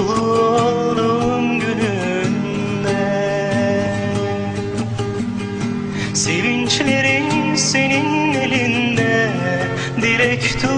Olduğum gününde Sevinçlerin senin elinde. Dilek tut